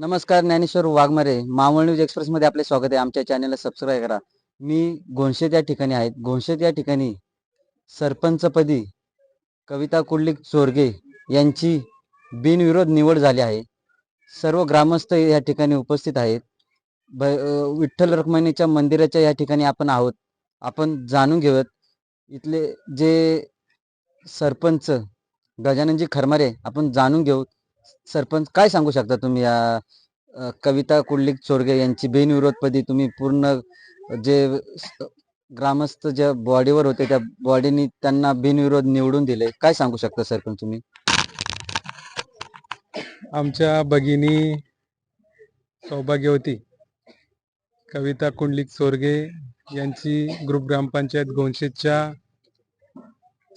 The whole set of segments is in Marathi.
नमस्कार ज्ञानेश्वर वाघमारे. मावळ न्यूज एक्सप्रेसमध्ये आपले स्वागत आहे. आमच्या चॅनलला सबस्क्राईब करा. मी घोणशेत या ठिकाणी आहेत घोणशेत या ठिकाणी सरपंचपदी कविता कुर्लिक चोरगे यांची बिनविरोध निवड झाली आहे. सर्व ग्रामस्थ या ठिकाणी उपस्थित आहेत. ब विठ्ठल रखुमाईच्या मंदिराच्या या ठिकाणी आपण आहोत. आपण जाणून घेऊयात. इथले जे सरपंच गजाननजी खरमारे आपण जाणून घेऊ. सरपंच काय सांगू शकता तुम्ही? या अ, कविता कुंडलिक चोरगे यांची बिनविरोधपदी तुम्ही पूर्ण जे स- ग्रामस्थ ज्या बॉडीवर होते त्या बॉडीनी त्यांना बिनविरोध निवडून दिले. काय सांगू शकता सरपंच तुम्ही? आमच्या भगिनी सौभाग्यवती कविता कुंडलिक चोरगे यांची ग्रुप ग्रामपंचायत गोंशेच्या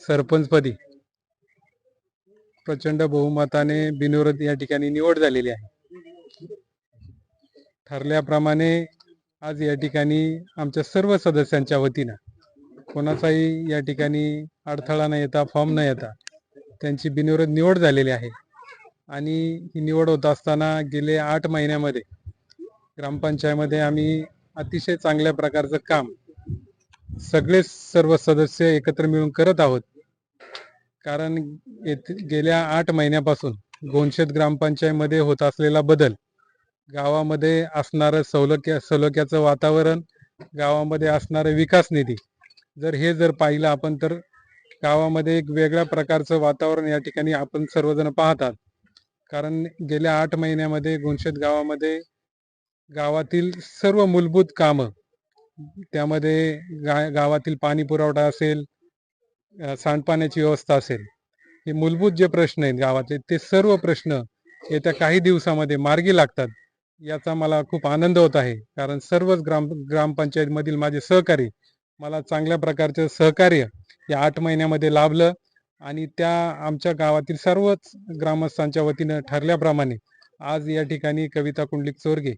सरपंचपदी प्रचंड बहुमताने बिनविरोध या ठिकाणी निवड झालेली आहे. ठरल्याप्रमाणे आज या ठिकाणी आमच्या सर्व सदस्यांच्या वतीनं कोणाचाही या ठिकाणी अडथळा न येता फॉर्म न येता त्यांची बिनविरोध निवड झालेली आहे. आणि ही निवड होत असताना गेले आठ महिन्यामध्ये ग्रामपंचायतमध्ये आम्ही अतिशय चांगल्या प्रकारचं काम सगळे सर्व सदस्य एकत्र मिळून करत आहोत. कारण येथे गेल्या आठ महिन्यापासून गोंशेत ग्रामपंचायतमध्ये होत असलेला बदल गावामध्ये असणारं सौलक्या सौलक्याचं वातावरण गावामध्ये असणारं विकास निधी जर हे जर पाहिलं आपण तर गावामध्ये एक वेगळ्या प्रकारचं वातावरण या ठिकाणी आपण सर्वजण पाहतात. कारण गेल्या आठ महिन्यामध्ये गुणशेत गावामध्ये गावातील सर्व मूलभूत कामं त्यामध्ये गा गावातील पाणी पुरवठा असेल सांडपाण्याची व्यवस्था असेल हे मूलभूत जे प्रश्न आहेत गावाचे ते सर्व प्रश्न येत्या काही दिवसामध्ये मार्गी लागतात याचा मला खूप आनंद होत आहे. कारण सर्वच ग्राम ग्रामपंचायतमधील माझे सहकारी मला चांगल्या प्रकारचं सहकार्य या आठ महिन्यामध्ये लाभलं आणि त्या आमच्या गावातील सर्वच ग्रामस्थांच्या वतीनं ठरल्याप्रमाणे आज या ठिकाणी कविता कुंडलिक चोरगे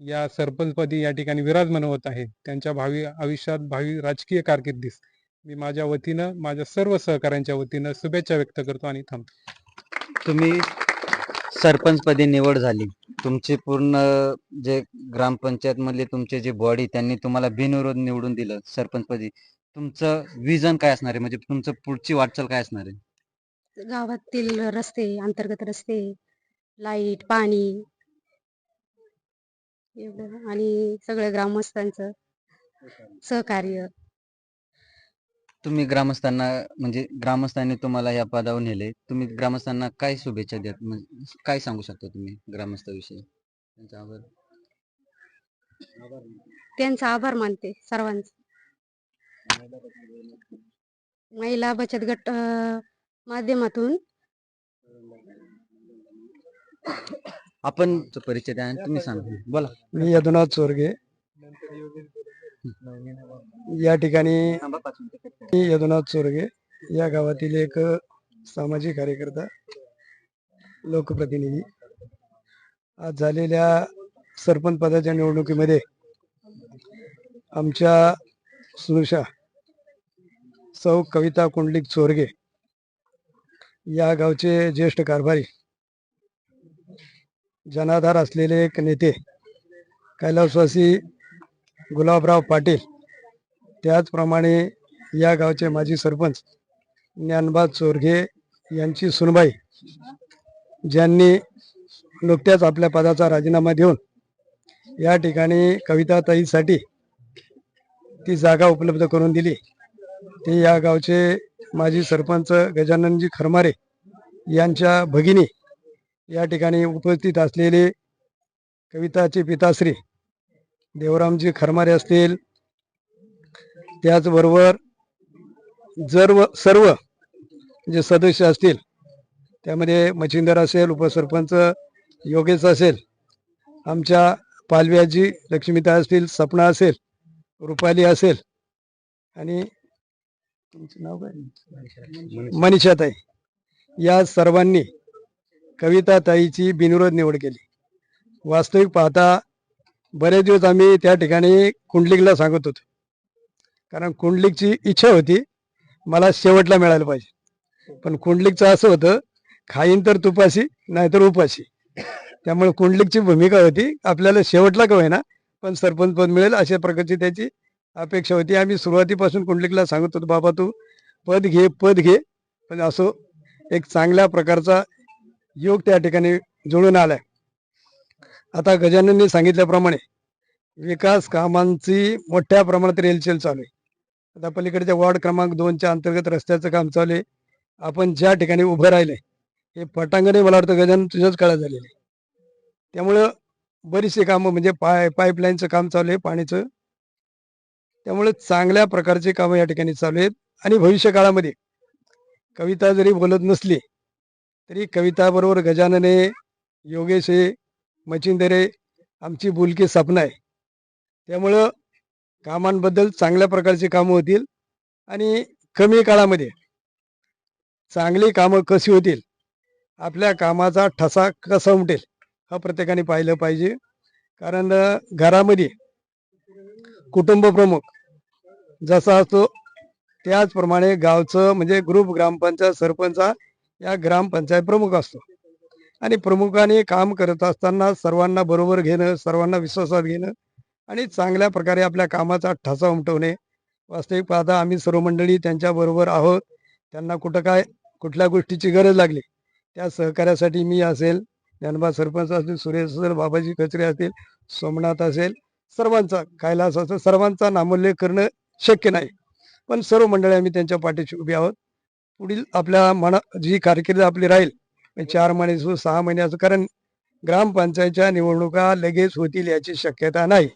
या सरपंचपदी या ठिकाणी विराजमान होत आहे त्यांच्या भावी आयुष्यात भावी राजकीय कारकिर्दीस मी माझ्या वतीनं माझ्या सर्व सहकाऱ्यांच्या वतीनं शुभेच्छा व्यक्त करतो आणि थांबतो. तुम्ही सरपंचपदी निवड झाली. तुमची पूर्ण जे ग्रामपंचायत मधले तुमचे जे बॉडी त्यांनी तुम्हाला बिनविरोध निवडून दिलं सरपंचपदी. तुमचं विजन काय असणार आहे? म्हणजे तुमचं पुढची वाटचाल काय असणार आहे? गावातील रस्ते अंतर्गत रस्ते लाइट पाणी एवढं. आणि सगळ्या ग्रामस्थांचं सहकार्य. तुम्ही ग्रामस्थांना म्हणजे ग्रामस्थांनी तुम्हाला या पदावर नेले. तुम्ही ग्रामस्थांना काय शुभेच्छा द्या म्हणजे काय सांगू शकता तुम्ही ग्रामस्थाविषयी? त्यांचा आभार. त्यांचा आभार मानते सर्वांचा. महिला बचत गट अं, माध्यमातून. आपण जो परिचय द्या आणि तुम्ही सांगा. बोला. मी यदुनाथ चोरगे. या ठिकाणी मी यदुनाथ चोरगे या गावातील एक सामाजिक कार्यकर्ता लोकप्रतिनिधी. आज झालेल्या सरपंच पदाच्या निवडणुकीमध्ये आमच्या सुनुषा सौ कविता कुंडलिक चोरगे या गावचे ज्येष्ठ कारभारी जनाधार असलेले एक नेते कैलासवासी गुलाबराव पाटील. त्याचप्रमाणे या गावचे माजी सरपंच ज्ञानबा चोरघे यांची सुनबाई ज्यांनी नुकत्याच आपल्या पदाचा राजीनामा देऊन या ठिकाणी कविताताईसाठी ती जागा उपलब्ध करून दिली. ते या गावचे माजी सरपंच गजाननजी खरमारे यांच्या भगिनी या ठिकाणी उपस्थित असलेले कविताचे पिताश्री देवरामजी खरमारे असतील. त्याचबरोबर जर सर्व जे सदस्य असतील त्यामध्ये मच्छिंदर असेल उपसरपंच योगेश असेल आमच्या पालव्याजी लक्ष्मीता असतील सपना असेल रुपाली असेल आणि तुमचं नाव काय? मनीषाताई. या सर्वांनी कविताताईची बिनविरोध निवड केली. वास्तविक पाहता बरेच दिवस आम्ही त्या ठिकाणी कुंडलिकला सांगत होतो. कारण कुंडलिकची इच्छा होती मला शेवटला मिळायला पाहिजे. पण कुंडलिकचं असं होतं खाईन तर तुपाशी नाहीतर उपाशी. त्यामुळे कुंडलिकची भूमिका होती आपल्याला शेवटला का होईना पण सरपंच पद मिळेल अशा प्रकारची त्याची अपेक्षा होती. आम्ही सुरुवातीपासून कुंडलिकला सांगत होतो बाबा तू पद घे पद घे. पण असो एक चांगल्या प्रकारचा योग त्या ठिकाणी जुळून आलाय. आता गजाननने सांगितल्याप्रमाणे विकास कामांची मोठ्या प्रमाणात रेलचेल चालू आहे. आता पलीकडच्या वॉर्ड क्रमांक दोनच्या अंतर्गत रस्त्याचं काम चालू आहे. आपण ज्या ठिकाणी उभं राहिले हे पटांगणे मला वाटतं गजानन तुझ्याच काळात झालेले आहे. त्यामुळं बरीचशी कामं म्हणजे पाय पाईपलाईनचं काम चालू आहे पाण्याचं त्यामुळे चांगल्या प्रकारचे कामं या ठिकाणी चालू आहेत. आणि भविष्य काळामध्ये कविता जरी बोलत नसली तरी कविताबरोबर गजानने योगेश हे मचिंदरे आमची बुलकी सपना आहे. त्यामुळं कामांबद्दल चांगल्या प्रकारची कामं होतील आणि कमी काळामध्ये चांगली कामं कशी होतील आपल्या कामाचा ठसा कसा उमटेल हा प्रत्येकाने पाहिलं पाहिजे. कारण घरामध्ये कुटुंब प्रमुख जसा असतो त्याचप्रमाणे गावचं म्हणजे ग्रुप ग्रामपंचायत सरपंच या ग्रामपंचायत प्रमुख असतो. आणि प्रमुखाने काम करत असताना सर्वांना बरोबर घेणं सर्वांना विश्वासात घेणं आणि चांगल्या प्रकारे आपल्या कामाचा ठसा उमटवणे. वास्तविक पाहता आम्ही सर्व मंडळी त्यांच्याबरोबर आहोत. त्यांना कुठं काय कुठल्या गोष्टीची गरज लागली त्या सहकार्यासाठी मी असेल ज्ञानबा सरपंच असतील सुरेश असेल बाबाजी कचरे असतील सोमनाथ असेल सर्वांचा कैलास असेल सर्वांचा नामोल्लेख करणं शक्य नाही. पण सर्व मंडळी आम्ही त्यांच्या पाठीशी उभी आहोत. पुढील आपल्या मना जी कारकिर्द आपली राहील चार महिने असो सहा महिने असो कारण ग्रामपंचायतच्या निवडणुका लगेच होतील याची शक्यता नाही.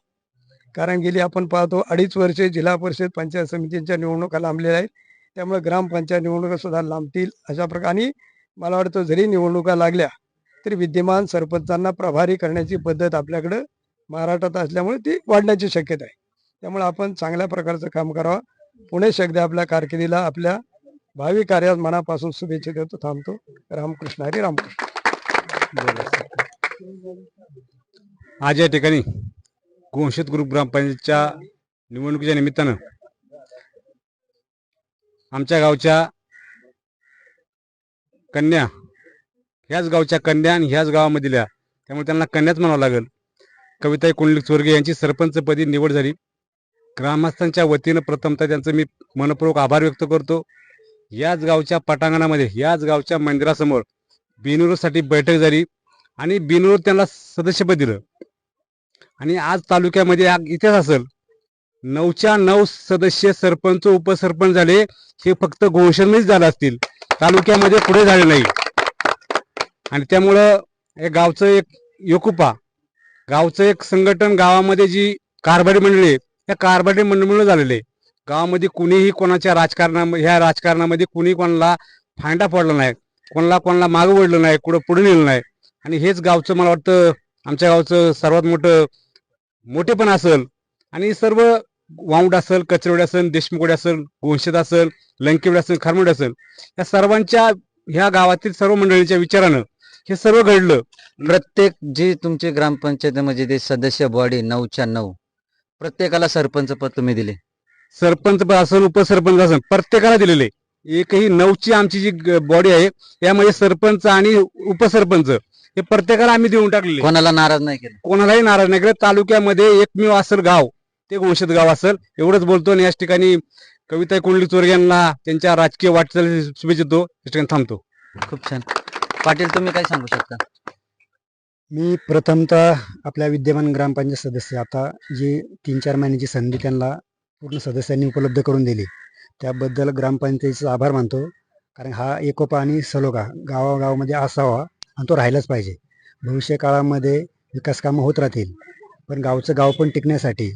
कारण गेली आपण पाहतो अडीच वर्षे जिल्हा परिषद पंचायत समितींच्या निवडणुका लांबलेल्या आहेत. त्यामुळे ग्रामपंचायत निवडणुका सुद्धा लांबतील अशा प्रकारे मला वाटतं जरी निवडणुका लागल्या तरी विद्यमान सरपंचांना प्रभारी करण्याची पद्धत आपल्याकडं महाराष्ट्रात असल्यामुळे ती वाढण्याची शक्यता आहे. त्यामुळे आपण चांगल्या प्रकारचं काम करावं. पुणे एकदा आपल्या कारकिर्दीला आपल्या भावी कार्यात मनापासून शुभेच्छा देतो थांबतो. रामकृष्ण हरी रामकृष्ण. आज या ठिकाणी गोंशत ग्रुप ग्रामपंचायतच्या निवडणुकीच्या निमित्तानं आमच्या गावच्या कन्या ह्याच गावच्या कन्या आणि ह्याच गावामधल्या त्यामुळे त्यांना कन्याच म्हणावं लागेल. कविताई कुंडलिक स्वर्गीय यांची सरपंचपदी निवड झाली. ग्रामस्थांच्या वतीनं प्रथमतः त्यांचं मी मनपूर्वक आभार व्यक्त करतो. याच गावच्या पटांगणामध्ये याच गावच्या मंदिरासमोर बिनूरसाठी बैठक झाली आणि बिनूर त्यांना सदस्यपद दिलं. आणि आज तालुक्यामध्ये इतिहास असेल नऊच्या नऊ सदस्य सरपंच उपसरपंच झाले हे फक्त घोषणेच झालं असतील. तालुक्यामध्ये पुढे झाले नाही. आणि त्यामुळं हे गावचं एक योकुपा गावचं एक संघटन गावामध्ये जी कारभारी मंडळी आहे त्या कारभारी मंडळीमुळे झालेले. आहे. गावामध्ये कुणीही कोणाच्या राजकारणा ह्या राजकारणामध्ये कुणी कोणाला फांडा पडला नाही कोणाला कोणाला मागं वडलं नाही कुठं पुढे नेलं नाही. आणि हेच गावचं मला वाटतं आमच्या गावचं सर्वात मोठं मोठेपण असेल. आणि सर्व वाऊंड असेल कचरवडे असेल देशमुखडे असेल गोंशेत असेल लंकेवडे असेल खारमोडे असेल या सर्वांच्या ह्या गावातील सर्व मंडळींच्या विचारानं हे सर्व घडलं. प्रत्येक जे तुमचे ग्रामपंचायतीमध्ये म्हणजे जे सदस्य बॉडी नऊच्या नऊ प्रत्येकाला सरपंच पद तुम्ही दिले. सरपंच पद असेल उपसरपंच असेल प्रत्येकाला दिलेले. एकही नऊची आमची जी बॉडी आहे यामध्ये सरपंच आणि उपसरपंच हे प्रत्येकाला आम्ही देऊन टाकलेले. कोणाला नाराज नाही केलं. कोणालाही नाराज नाही केलं. तालुक्यामध्ये एकमेव असेल गाव ते घोषित गाव असेल. एवढंच बोलतो आणि याच ठिकाणी कविता कुंडली चोर यांना त्यांच्या राजकीय वाटचाली शुभेच्छा देतो. या ठिकाणी थांबतो. खूप छान. पाटील तुम्ही काय सांगू शकता? मी प्रथमतः आपल्या विद्यमान ग्रामपंचायत सदस्य आता जी तीन चार महिन्याची संधी त्यांना पूर्ण सदस्यांनी उपलब्ध करून दिली. त्याबद्दल ग्रामपंचायतीचा आभार मानतो. कारण हा एकोपा आणि सलोखा गावागावामध्ये असावा आणि तो राहिलाच पाहिजे. भविष्य काळामध्ये विकास कामं होत राहतील. पण गावचं गाव पण टिकण्यासाठी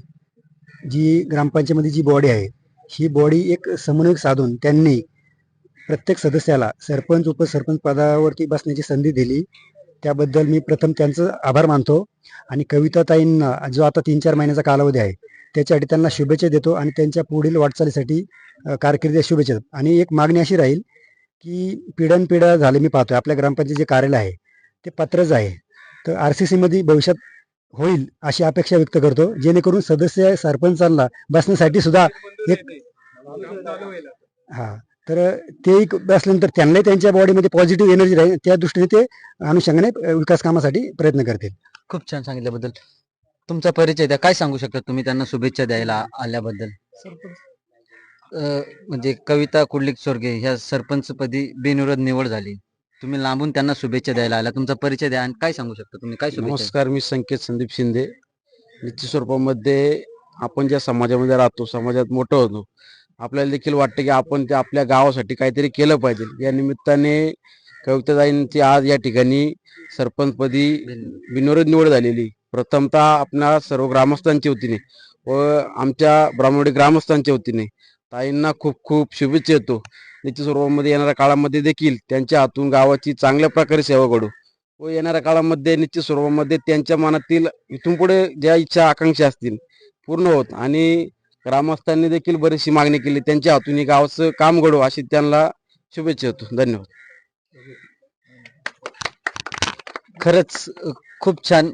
जी ग्रामपंचायतीमध्ये जी बॉडी आहे ही बॉडी एक समन्वयक साधून त्यांनी प्रत्येक सदस्याला सरपंच उपसरपंच पदावरती बसण्याची संधी दिली. त्याबद्दल मी प्रथम त्यांचं आभार मानतो. आणि कविताताईंना जो आता तीन चार महिन्याचा कालावधी आहे त्याच्यासाठी त्यांना शुभेच्छा देतो आणि त्यांच्या पुढील वाटचालीसाठी कारकिर्दी शुभेच्छा देतो. आणि एक मागणी अशी राहील की पिढ्यानपिढ्या झाले मी पाहतोय. आपल्या ग्रामपंचायत जे कार्यालय आहे ते पत्रच आहे. तर आर सी सीमध्ये भविष्यात होईल अशी अपेक्षा व्यक्त करतो. जेणेकरून सदस्य सरपंचांना बसण्यासाठी सुद्धा एक हा. तर ते एक बसल्यानंतर त्यांनाही त्यांच्या बॉडीमध्ये पॉझिटिव्ह एनर्जी राहील. त्या दृष्टीने ते अनुषंगाने विकास कामासाठी प्रयत्न करतील. खूप छान सांगितल्याबद्दल. तुमचा परिचय द्या. काय सांगू शकता तुम्ही त्यांना शुभेच्छा द्यायला आल्याबद्दल? अं, म्हणजे कविता कुडलिक चोरगे ह्या सरपंचपदी बिनविरोध निवड झाली. तुम्ही लांबून त्यांना शुभेच्छा द्यायला आला. तुमचा परिचय द्या आणि काय सांगू शकता तुम्ही? काय शुभेच्छा? नमस्कार मी संकेत संदीप शिंदे. निश्चित स्वरूपामध्ये आपण ज्या समाजामध्ये राहतो समाजात मोठं होतो आपल्याला देखील वाटतं की आपण ते आपल्या गावासाठी काहीतरी केलं पाहिजे. या निमित्ताने कविताताईंची आज या ठिकाणी सरपंचपदी बिनविरोध निवड झालेली. प्रथमतः आपल्या सर्व ग्रामस्थांच्या वतीने व आमच्या ब्राह्मणी ग्रामस्थांच्या वतीने ताईंना खूप खूप शुभेच्छा येतो निश्चित स्वरूपामध्ये येणाऱ्या काळामध्ये देखील त्यांच्या हातून गावाची चांगल्या प्रकारे सेवा घडू व येणाऱ्या काळामध्ये निश्चित स्वरूपामध्ये त्यांच्या मनातील इथून पुढे ज्या इच्छा आकांक्षा असतील पूर्ण होत आणि ग्रामस्थांनी देखील बरीचशी मागणी केली. त्यांच्या हातून गावाचं काम घडू अशी त्यांना शुभेच्छा येतो धन्यवाद. खरंच खूप छान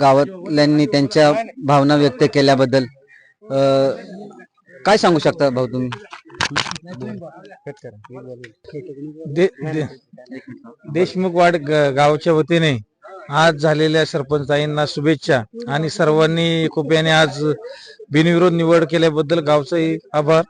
गावातल्यांनी त्यांच्या भावना व्यक्त केल्याबद्दल काय सांगू शकता भाऊ तुम्ही? दे- दे- देशमुख वाड ग- गावच्या वतीने आज झालेल्या सरपंचाईंना शुभेच्छा आणि सर्वांनी एकोप्याने आज बिनविरोध निवड केल्याबद्दल गावचाही आभार.